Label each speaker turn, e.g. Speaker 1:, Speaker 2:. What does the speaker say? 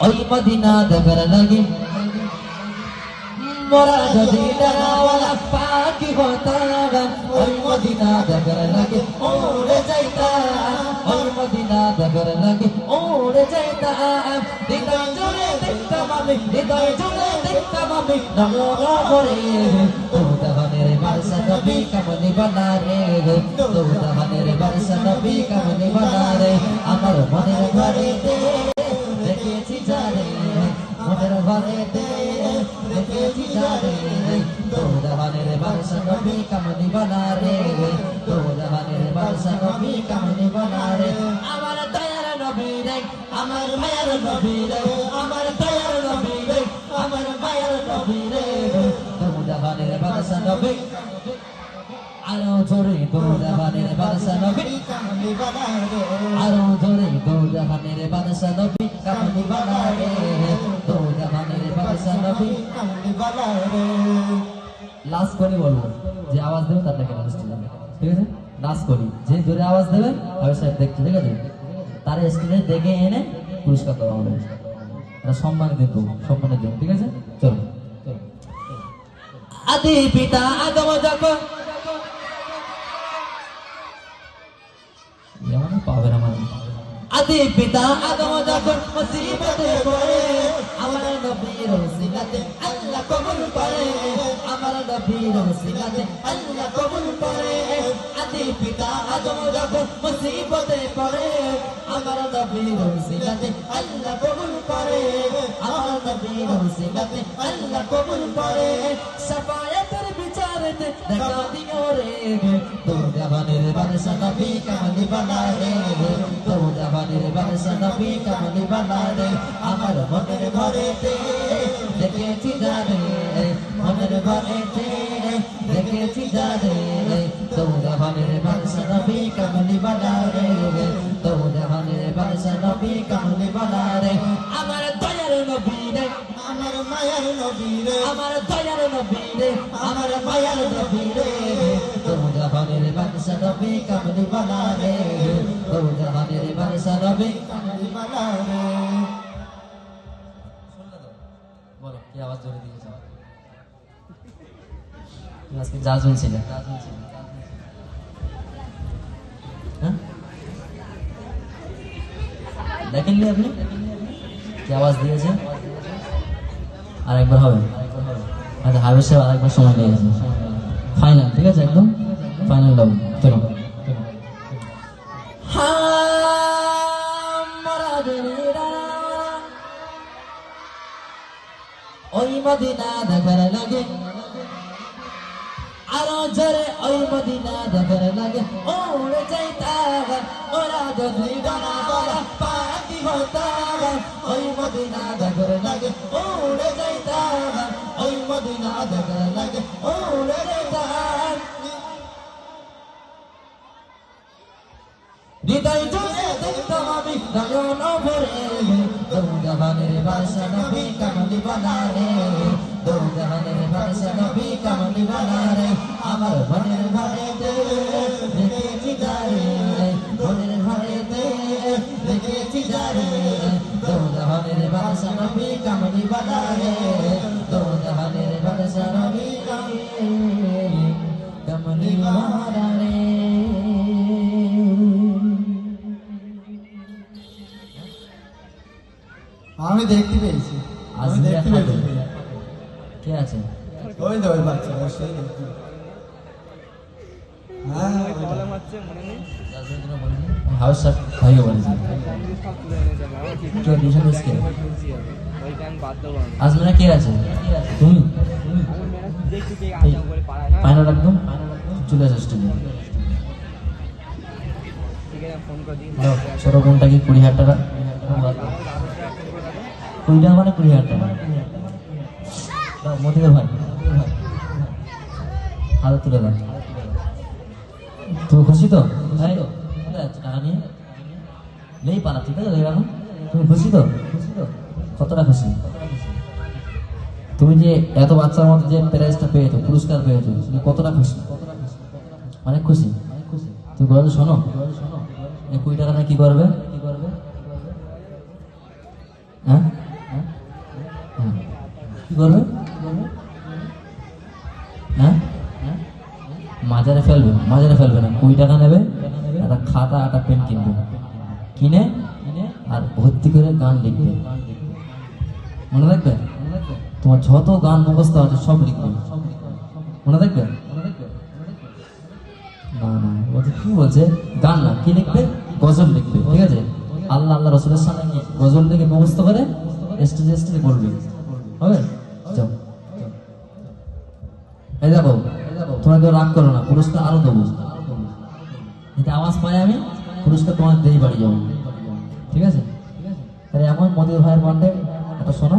Speaker 1: ওই মদিনা দেখার লাগে। মোরা যদি ডানাওয়ালা পাখি হতাম ওই মদিনা দেখার লাগে ওড়ে যাইতাম ওই মদিনা দেখার লাগে ওড়ে যাইতাম হৃদয় জুড়ে দেখতাম আমি নমরা করে ঘরেতে দেখেছি জানে দৌদাবানের বারসা নবী কামনি বানা রে। দৌদাবানের বারসা নবী কামনি বানা রে। আমার দয়ার নবী রে, আমার মায়ের নবী রে। আমার দয়ার নবী রে, আমার মায়ের আরও আরও জোরে দৌদাবানের বারসা নবী কামনি বানা রে। দৌদাবানের নবী লাস্ট করে বলব, যে আওয়াজ দেবে তার নাকি লাস্ট ঠিক আছে? লাস্ট করি। যে জোরে আওয়াজ দেবে আমি সাহেব দেখছে, ঠিক আছে? তার স্ক্রিনে দেখে এনে পুরস্কার দেওয়া হবে। এটা সম্মান দিত সম্মানের জন্য ঠিক আছে? চলো। আদি পিতা আদম যখন পাবে না মানে। আদি পিতা আদম যখন মুসিবতে পড়ে আমার নবীর ওসিলাতে আল্লাহ কবুল করে। আমার নবীর ওসিলাতে আল্লাহ কবুল করে। আদি পিতা আদম যখন মুসিবতে পড়ে, আমার নবীর ওসিলাতে আল্লাহ কবুল করে। আমার নবীর ওসিলাতে আল্লাহ কবুল করে। সাফায়াতের বিচারেতে দেখা দিও রে। দৌড়াবানের বাদশা নবী কামলি বানা রে বাদশা নবী কামলি বানা রে আমার মনের ঘরেতে দেখেছি জানে মনের ঘরেতে দেখেছি জানে দৌড়াবানের বাদশা নবী কামলি বানা রে দৌড়াবানের বাদশা নবী কামলি বানা রে আমার দয়ার নবী রে,
Speaker 2: আমার মায়ের নবী রে,
Speaker 1: আমার দয়ার নবী রে আমার মায়ার নবী রে দৌজাহানের বাদশা নবী কামলি বাদশা নবী
Speaker 2: বালা রে
Speaker 1: তুমি আজকে যা শুনছিলে হ্যাঁ? আপনি? কি আওয়াজ দিয়েছে? আর একবার হবে। আচ্ছা হাবিব সাহেব আরেকবার সময় লেগেছে ফাইনাল ঠিক আছে একদম? ফাইনাল দাও চলো। ওই মদিনা দেখার লাগে। আরও জোরে ওই মদিনা দেখার লাগে। ওরে যাইতাম ওরা যদি ডানা বলা পাখি হতাম ওই মদিনা দেখার লাগে। ওরে যাইতাম ওই মদিনা দেখার লাগে ওরে যাইতাম হৃদয় জুড়ে দেখতাম আমি নয়ন ভরে দৌজাহানের বাসা নবী কামলি বানা রে দৌজাহানের বাসা নবী কামলি বানা রে আমার মনের ঘরেতে দেখেছি যারে মনের দৌজাহানের বাসা নবী কামলি বানা
Speaker 2: আমি দেখতে পেয়েছি। আমি দেখতে পেয়েছি।
Speaker 1: কে আছে?
Speaker 2: ওই তো ওই বাচ্চা ওর সেই দেখতে। হ্যাঁ
Speaker 1: আজমিরা কে আছে? তুমি? ফাইনাল একদম চলে আসো ছোট কুড়ি হাজার টাকা। কুড়ি টাকা মানে কুড়ি হাজার টাকা মতিদের ভাই। হাতে তুলে দাও। তুমি খুশি তো? তাই কোথায় যাচ্ছ টাকা নিয়ে? নেই পালা, ঠিক আছে এখন তুমি খুশি তো? খুশি তো কতটা খুশি? তুমি যে এত বাচ্চার মধ্যে যে প্রাইজটা পেয়েছ, পুরস্কার পেয়েছ, তুমি কতটা খুশি? অনেক খুশি। তুমি বলো, শোনো। এই কুড়ি টাকাটা কি করবে কি করবে? হ্যাঁ? কি করবে হ্যাঁ? মাজারে ফেলবে মাজারে ফেলবে না। কুড়ি টাকা নেবে, একটা খাতা, একটা পেন কিনবে। কিনে আর ভর্তি করে গান লিখবে। মনে রাখবে? তোমার যত গান মুখস্থ আছে সব লিখবে। মনে রাখবে? না না বলছে কি বলছে? গান না, কি লিখবে? গজল লিখবে, ঠিক আছে? আল্লাহ আল্লাহ রসুলের সামনে গজল লিখে মুখস্থ করে স্টেজে স্টেজে বলবে হবে? এই দেখো, তোমরা কেউ রাগ করো না, পুরস্কার আরও দেবো। যদি আওয়াজ পাই আমি, পুরস্কার তোমার দেরি বাড়ি যাব। ঠিক আছে? তাহলে এখন মোদীর ভাইয়ের কন্টে একটা শোনো।